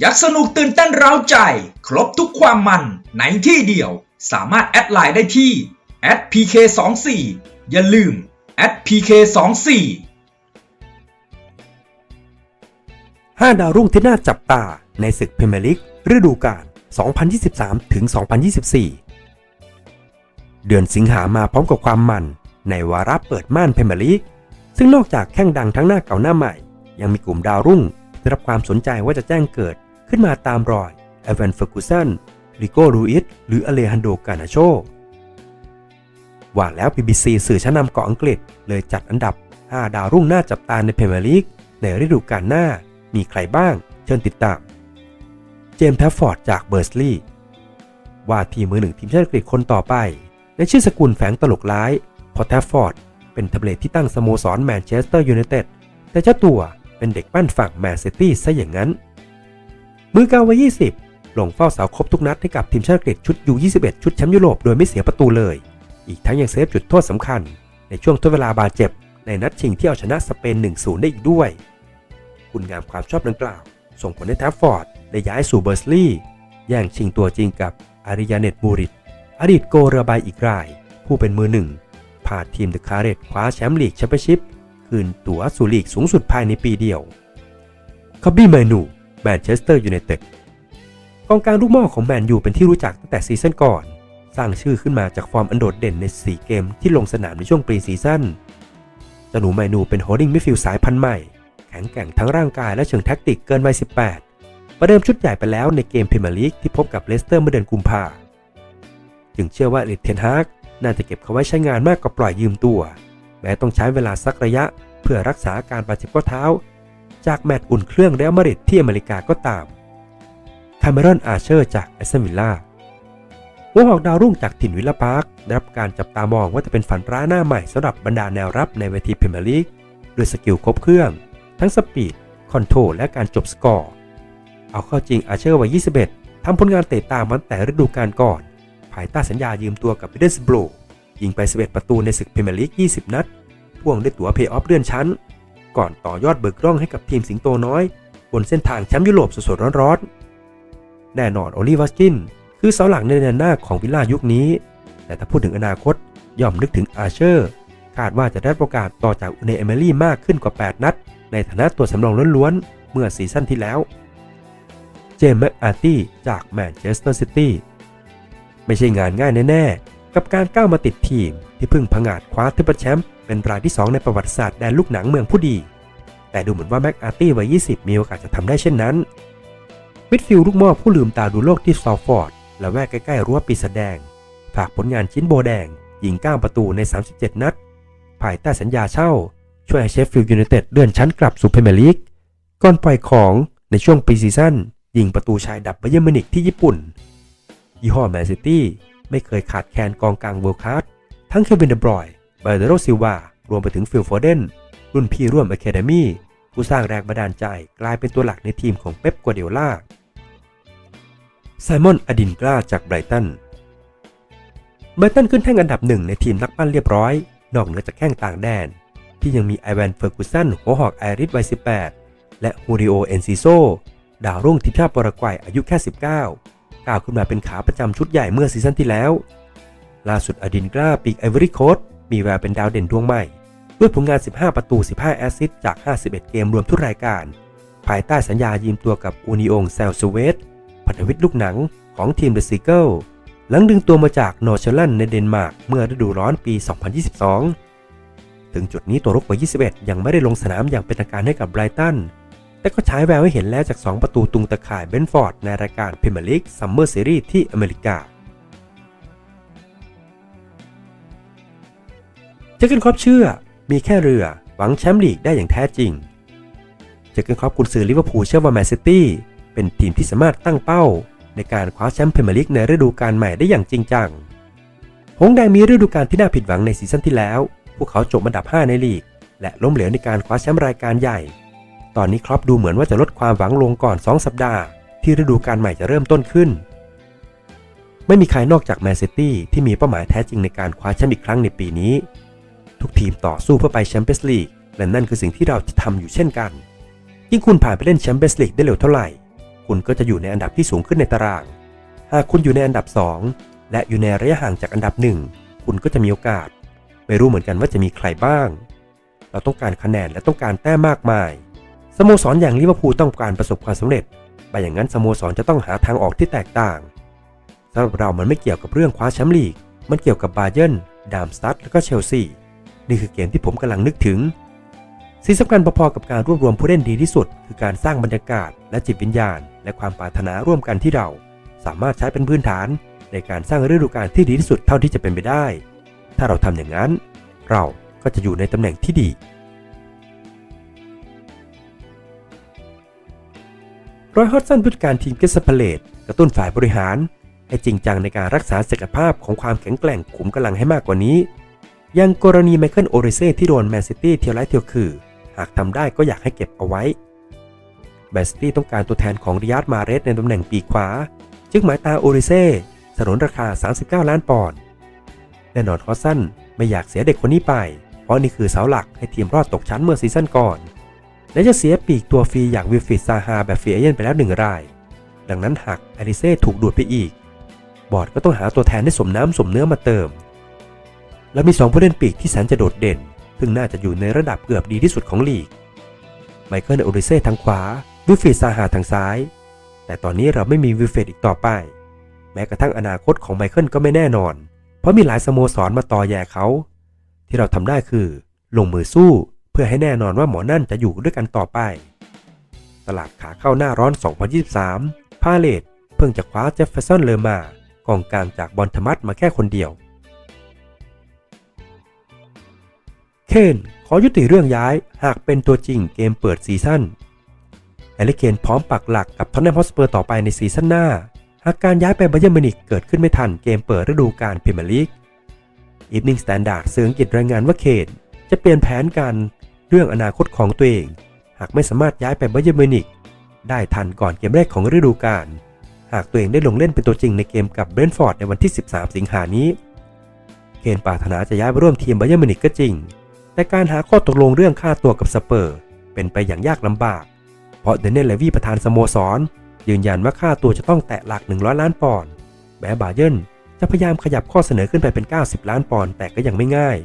อยากสนุกตื่นเต้นเร้าใจ ครบทุกความมันในที่เดียว สามารถแอดไลน์ได้ที่ @pk24 อย่าลืม @pk24 5ดาวรุ่งที่น่าจับตาในศึกพรีเมียร์ลีกฤดูกาล 2023 ถึง 2024 เดือนสิงหามาพร้อมกับความมัน ในวาระเปิดม่านพรีเมียร์ลีกซึ่งนอกจากแข้งดังทั้งหน้าเก่าหน้าใหม่ ยังมีกลุ่มดาวรุ่งที่ได้รับความสนใจว่าจะแจ้งเกิด ขึ้นมาตามรอยเอเวนเฟอร์กูสันริโกรูอิสหรืออเลฮันโดกานาโชว่าแล้ว BBC สื่อชั้นนำเกาะอังกฤษ เลยจัดอันดับ 5 ดาวรุ่งหน่าจับตาในพรีเมียร์ลีกในฤดูกาลหน้ามีใครบ้าง เชิญติดตาม เจมส์แทฟฟอร์ดจากเบอร์สลีย์ว่าทีมมือหนึ่งทีมชาติอังกฤษคนต่อไป ในชื่อสกุลแฝงตลกร้าย พอแทฟฟอร์ด เป็นทำเลที่ตั้งสโมสรแมนเชสเตอร์ยูไนเต็ดแต่เจ้าตัวเป็นเด็กปั้นฝั่งแมนซิตี้ซะอย่างนั้น มือกาววัย20 ลงเฝ้าเสาครบทุกนัดให้กับทีมชาติอังกฤษชุดยู21ชุดแชมป์ยุโรปโดยไม่เสียประตูเลย อีกทั้งยังเซฟจุดโทษสำคัญ ในช่วงทดเวลาบาดเจ็บ ในนัดชิงที่เอาชนะสเปน 1-0 ได้อีกด้วย คุณงามความชอบดังกล่าว ส่งผลให้แทฟฟอร์ดได้ย้ายสู่เบอร์สลีย์แย่งชิงตัวจริงกับอาริยาเนตบูริตอดีตโกเรือใบอีกราย ผู้เป็นมือหนึ่งพาทีมเดอะคาร์เรตคว้าแชมป์ลีกแชมเปี้ยนชิพคืนตั๋วสู่ลีกสูงสุดภายในปีเดียวคอบบี้เมนู แมนเชสเตอร์ยูไนเต็ดกองกลางลูกหม่อของแมนยูเป็นที่รู้จักตั้งแต่ซีซั่นก่อน สร้างชื่อขึ้นมาจากฟอร์มอันโดดเด่นใน 4 เกมที่ลงสนามในช่วงปรีซีซั่นจหนูเมนูเป็นโฮลดิ้งมิดฟิลด์สายพันธุ์ใหม่ แข็งแกร่งทั้งร่างกายและเชิงแท็กติกเกินวัย 18 ประเดิมชุดใหญ่ไปแล้วในเกมพรีเมียร์ลีกที่พบกับเลสเตอร์เมื่อเดือนกุมภาจึงเชื่อว่าเอริเทนฮากน่าจะเก็บเขาไว้ใช้งานมากกว่าปล่อยยืมตัว แม้ต้องใช้เวลาสักระยะเพื่อรักษาอาการบาดเจ็บข้อเท้า จากแมตช์อุ่นเครื่องเรอัลมาดริดที่อเมริกาก็ตามคาเมรอนอาเชอร์จากแอสตันวิลล่าหัวหอกดาวรุ่งจากถิ่นวิลล่าพาร์คได้รับการจับตามองว่าจะเป็นฝันร้ายหน้าใหม่สำหรับบรรดาแนวรับในเวทีพรีเมียร์ลีกด้วยสกิลครบเครื่อง ทั้งสปีด คอนโทรลและการจบสกอร์ เอาเข้าจริงอาเชอร์วัย 21 ทำผลงานเตะตามมันแต่ฤดูกาลก่อน ภายใต้สัญญายืมตัวกับ m ิเดิลสโบรยิงไป 11 ประตูในศึกพรีเมียร์ลีก 20 นัด พ่วงด้วยตั๋วเพย์ออฟเลื่อนชั้น ก่อนต่อยอดเบิกร่องให้กับทีมสิงโตน้อย บนเส้นทางแชมป์ยุโรปสดๆร้อนๆ แน่นอนโอลิวัสกิน คือเสาหลักในแดนหน้าของวิลล่ายุคนี้ แต่ถ้าพูดถึงอนาคตย่อมนึกถึงอาเชอร์ คาดว่าจะได้โอกาสต่อจากอุเนเอเมรี่มากขึ้นกว่า 8 นัด ในฐานะตัวสำรองล้วนๆ เมื่อซีซั่นที่แล้ว เจมส์แมคอาร์ตี้จากแมนเชสเตอร์ซิตี้ไม่ใช่งานง่ายแน่ๆ กับการก้าวมาติดทีมที่เพิ่งผงาดคว้าทริปเปิลแชมป์ เป็นรายที่ 2 ในประวัติศาสตร์แดนลูกหนังเมืองผู้ดี แต่ดูเหมือนว่าแม็กอาร์ตี้วัย 20 มีโอกาสจะทำได้เช่นนั้นมิดฟิลด์ลูกม้อผู้ลืมตาดูโลกที่ซอลฟอร์ดและแวกใกล้ๆรั้วปีศาจแดง ฝากผลงานชิ้นโบแดง ยิง 9 ประตูใน 37 นัด ภายใต้สัญญาเช่า ช่วยให้เชฟฟิลด์ยูไนเต็ดเลื่อนชั้นกลับสู่พรีเมียร์ลีกก่อนปล่อยของในช่วงปีซีซั่นยิงประตูชายดับไบเยอร์มินิกที่ญี่ปุ่น ยี่ห้อแมนซิตี้ไม่เคยขาดแคลนกองกลางเวิลด์คลาสทั้งเควินเดบรอย บอร์เดโรซิวารวมไปถึงฟิลโฟเดนรุ่นพี่ร่วมอะคาเดมี่ผู้สร้างแรงบันดาลใจกลายเป็นตัวหลักในทีมของเป๊ปกัวเดียล่าไซมอนอดินกล้าจากไบรตันไบรตันขึ้นแท่งอันดับหนึ่งในทีมนักปั้นเรียบร้อย นอกเหนือจากแข้งต่างแดน ที่ยังมีไอแวนเฟอร์กูสันหัวหอกไอริสวัย 18 และฮูริโอเอนซิโซดาวรุ่งทีมชาติปารากวัยอายุแค่ 19 ก้าวขึ้นมาเป็นขาประจำชุดใหญ่เมื่อซีซั่นที่แล้ว ล่าสุดอดินกล้าปีกไอวอรี่โคสต์ มีแววเป็นดาวเด่นดวงใหม่ ด้วยผลงาน 15 ประตู 15 แอสซิสต์จาก 51 เกมรวมทุกรายการ ภายใต้สัญญายืมตัวกับอูนิองเซลสเวตพันธวิทย์ลูกหนังของทีมเดอะซีเกิลหลังดึงตัวมาจากนอร์เชลันในเดนมาร์กเมื่อฤดูร้อนปี 2022 ถึงจุดนี้ตัวรุกวัย 21 ยังไม่ได้ลงสนามอย่างเป็นทางการให้กับไบรตัน แต่ก็ฉายแววให้เห็นแล้วจาก 2 ประตูตุงตะข่ายเบนฟอร์ดในรายการพรีเมียร์ลีกซัมเมอร์ซีรีส์ที่อเมริกา เจอเกนครอปเชื่อ มีแค่เรือหวังแชมป์ลีกได้อย่างแท้จริง เจอเกนครอปกุนซือลิเวอร์พูลเชื่อว่าแมนซิตี้เป็นทีมที่สามารถตั้งเป้า ในการคว้าแชมป์พรีเมียร์ลีกในฤดูกาลใหม่ได้อย่างจริงจัง หงแดงมีฤดูกาลที่น่าผิดหวังในซีซั่นที่แล้ว พวกเขาจบอันดับ 5 ในลีก และล้มเหลวในการคว้าแชมป์รายการใหญ่ ตอนนี้ครอปดูเหมือนว่าจะลดความหวังลงก่อน 2 สัปดาห์ ที่ฤดูกาลใหม่จะเริ่มต้นขึ้น ไม่มีใครนอกจากแมนซิตี้ที่มีเป้าหมายแท้จริงในการคว้าแชมป์อีกครั้งในปีนี้ ทุกทีมต่อสู้เพื่อไปแชมเปี้ยนส์ลีกและนั่นคือสิ่งที่เราจะทำอยู่เช่นกัน ยิ่งคุณผ่านไปเล่นแชมเปี้ยนส์ลีกได้เร็วเท่าไหร่ คุณก็จะอยู่ในอันดับที่สูงขึ้นในตาราง หากคุณอยู่ในอันดับ 2 และอยู่ในระยะห่างจากอันดับ 1 คุณก็จะมีโอกาส ไม่รู้เหมือนกันว่าจะมีใครบ้าง เราต้องการคะแนนและต้องการแต้มมากมาย สโมสรอย่างลิเวอร์พูลต้องการประสบความสำเร็จไปอย่างนั้นสโมสรจะต้องหาทางออกที่แตกต่างสำหรับเรามันไม่เกี่ยวกับเรื่องคว้าแชมป์ลีก มันเกี่ยวกับบาเยิร์นดามสตัดและก็เชลซี นี่คือเกมที่ผมกำลังนึกถึงสิ่งสำคัญพอๆกับการรวบรวมผู้เล่นดีที่สุด คือการสร้างบรรยากาศและจิตวิญญาณ และความปรารถนาร่วมกันที่เรา สามารถใช้เป็นพื้นฐาน ในการสร้างฤดูกาลที่ดีที่สุดเท่าที่จะเป็นไปได้ ถ้าเราทำอย่างนั้น เราก็จะอยู่ในตำแหน่งที่ดี รอยฮอดสันผู้จัดการทีมเกสเพเลตกระตุ้นฝ่ายบริหาร ให้จริงจังในการรักษาศักยภาพของความแข็งแกร่งขุมกำลังให้มากกว่านี้ ยังกรณีไมเคิลโอริเซ่ที่โดนแมนซิตี้เทียวไล่เทียวคือ หากทำได้ก็อยากให้เก็บเอาไว้แมนซิตี้ต้องการตัวแทนของริยาดมาเรสในตำแหน่งปีกขวา จึงหมายตาโอริเซ่สนนราคา 39 ล้านปอนด์แน่นอนฮอสันไม่อยากเสียเด็กคนนี้ไป เพราะนี่คือเสาหลักให้ทีมรอดตกชั้นเมื่อซีซั่นก่อน และจะเสียปีกตัวฟรีอย่างวิลฟิดซาฮาแบบฟรีเอเจนไปแล้วหนึ่งราย ดังนั้นหากอลิเซ่ถูกดูดไปอีก บอร์ดก็ต้องหาตัวแทนได้สมน้ำสมเนื้อมาเติม และมี 2 ผู้เล่นปีกที่แสนจะโดดเด่น ซึ่งน่าจะอยู่ในระดับเกือบดีที่สุดของลีก ไมเคิลโอริเซ่ทางขวา วิลฟริดซาฮาทางซ้าย แต่ตอนนี้เราไม่มีวิลฟริดอีกต่อไป แม้กระทั่งอนาคตของไมเคิลก็ไม่แน่นอน เพราะมีหลายสโมสรมาต่อแย่เขา ที่เราทำได้คือ ลงมือสู้เพื่อให้แน่นอนว่าหมอนั่นจะอยู่ด้วยกันต่อไป ตลาดขาเข้าหน้าร้อน 2023 พาเลตเพิ่งจะคว้าเจฟเฟอร์สันเลอมา กองกลางจากบอลธมัสมาแค่คนเดียว เคนขอยุติเรื่องย้ายหากเป็นตัวจริงเกมเปิดซีซั่นแฮร์รี่เคนพร้อมปักหลักกับทอนแนมฮอสเปอร์ต่อไปในซีซั่นหน้า หากการย้ายไปไบาเยิร์มิวนิกเกิดขึ้นไม่ทันเกมเปิดฤดูกาลพรีเมียร์ลีกอีฟนิงสแตนดาร์ดสื่ออังกฤษรายงานว่าเคนจะเปลี่ยนแผนการเรื่องอนาคตของตัวเอง หากไม่สามารถย้ายไปไบาเยิร์มิวนิกได้ทันก่อนเกมแรกของฤดูกาลหากตัวเองได้ลงเล่นเป็นตัวจริงในเกมกับเบรนฟอร์ดในวันที่ 13 สิงหานี้ เคนปรารถนาจะย้ายไปร่วมทีมไบาเยิร์มิวนิกก็จริง แต่การหาข้อตกลงเรื่องค่าตัวกับสเปอร์ เป็นไปอย่างยากลำบาก เพราะเดนเนลเลวีประธานสโมสร ยืนยันว่าค่าตัวจะต้องแตะหลัก 100 ล้านปอนด์แม้บาเยินจะพยายามขยับข้อเสนอขึ้นไปเป็น 90 ล้านปอนด์แต่ก็ยังไม่ง่าย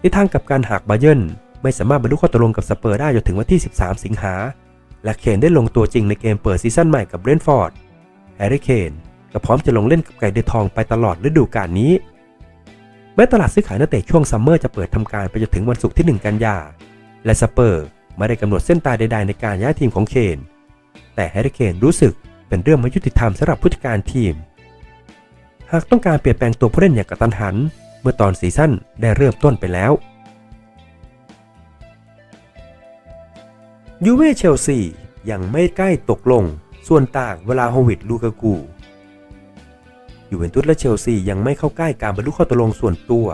ในทางกับการหากบาเยินไม่สามารถบรรลุข้อตกลงกับสเปอร์ได้จนถึงวันที่ 13 สิงหา และเคนได้ลงตัวจริงในเกมเปิดซีซั่นใหม่กับเบรนฟอร์ดแฮร์รี่เคนก็พร้อมจะลงเล่นกับไก่เดือทองไปตลอดฤดูกาลนี้ ม้ตลาดซื้อขายนักเตะช่วงซัมเมอร์จะเปิดทำการไปจนถึงวันศุกร์ที่ 1 กันยา และสเปอร์ไม่ได้กำหนดเส้นตายใดๆในการย้ายทีมของเคน แต่แฮร์รี่เคนรู้สึกเป็นเรื่องไม่ยุติธรรมสำหรับผู้จัดการทีม หากต้องการเปลี่ยนแปลงตัวผู้เล่นอย่างกระตันหัน เมื่อตอนซีซั่นได้เริ่มต้นไปแล้วยูเว่เชลซียังไม่ใกล้ตกลง ส่วนต่างเวลาโฮวิดลูกากู ยูเวนตุสและเชลซียังไม่เข้าใกล้การบรรลุข้อตกลงส่วนตัว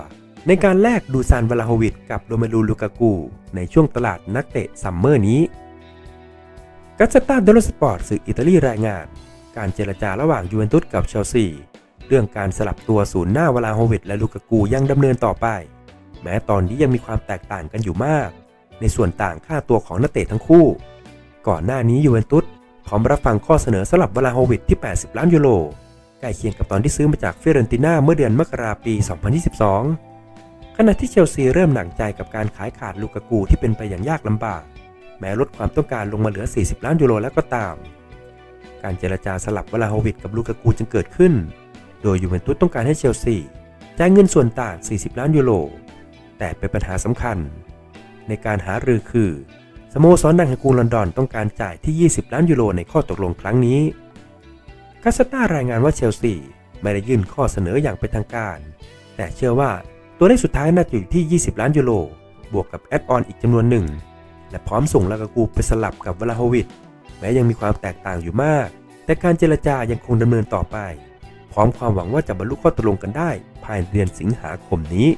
ในการแลกดูซานวลาโฮวิดกับโรเมลูลูกากู ในช่วงตลาดนักเตะซัมเมอร์นี้กัสตาเดลสปอร์ตสื่ออิตาลีรายงาน การเจรจาระหว่างยูเวนตุสกับเชลซีเรื่องการสลับตัวศูนย์หน้าวลาโฮวิดและลูกากูยังดำเนินต่อไป แม้ตอนนี้ยังมีความแตกต่างกันอยู่มาก ในส่วนต่างค่าตัวของนักเตะทั้งคู่ ก่อนหน้านี้ยูเวนตุสพร้อมรับฟังข้อเสนอสลับวลาโฮวิดที่ 80 ล้านยูโร ใกล้เคียงกับตอนที่ซื้อมาจากฟิเรนติน่าเมื่อเดือนมกราปี 2022 ขณะที่เชลซีเริ่มหนักใจกับการขายขาดลูกากูที่เป็นไปอย่างยากลำบาก แม้ลดความต้องการลงมาเหลือ 40 ล้านยูโรแล้วก็ตาม การเจรจาสลับวลาโฮวิดกับลูกากูจึงเกิดขึ้น โดยยูเวนตุสต้องการให้เชลซีจ่ายเงินส่วนต่าง 40 ล้านยูโร แต่เป็นปัญหาสำคัญ ในการหารือคือ สโมสรดังแห่งกรุงลอนดอนต้องการจ่ายที่ 20 ล้านยูโรในข้อตกลงครั้งนี้ คาสตารายงานว่าเชลซีไม่ได้ยื่นข้อเสนออย่างเป็นทางการ แต่เชื่อว่าตัวเลขสุดท้ายน่าจะอยู่ที่ 20 ล้านยูโร บวกกับแอดออนอีกจำนวนหนึ่ง และพร้อมส่งลากากูไปสลับกับวลาโฮวิดแม้ยังมีความแตกต่างอยู่มาก แต่การเจรจายังคงดำเนินต่อไป พร้อมความหวังว่าจะบรรลุข้อตกลงกันได้ ภายในเดือนสิงหาคมนี้